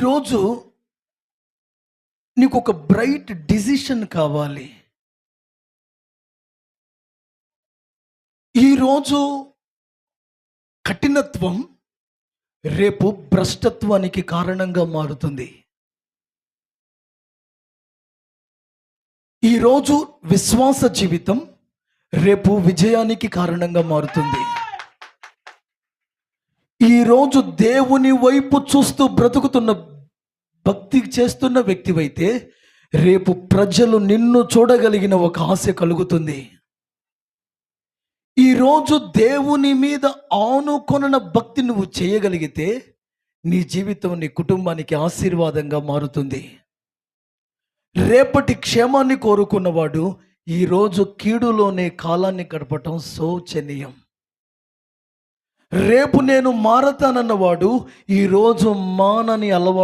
ఈరోజు నీకు ఒక బ్రైట్ డిసిషన్ కావాలి. ఈరోజు కఠినత్వం రేపు భ్రష్టత్వానికి కారణంగా మారుతుంది. ఈరోజు విశ్వాస జీవితం రేపు విజయానికి కారణంగా మారుతుంది. ఈరోజు దేవుని వైపు చూస్తూ బ్రతుకుతున్న భక్తి చేస్తున్న వ్యక్తివైతే రేపు ప్రజలు నిన్ను చూడగలిగిన ఒక ఆశ కలుగుతుంది. ఈరోజు దేవుని మీద ఆనుకొన భక్తి నువ్వు చేయగలిగితే నీ జీవితం నీ కుటుంబానికి ఆశీర్వాదంగా మారుతుంది. రేపటి క్షేమాన్ని కోరుకున్నవాడు ఈరోజు కీడులోనే కాలాన్ని గడపటం శోచనీయం. రేపు నేను మారతానన్నవాడు ఈరోజు మానని అలవాటు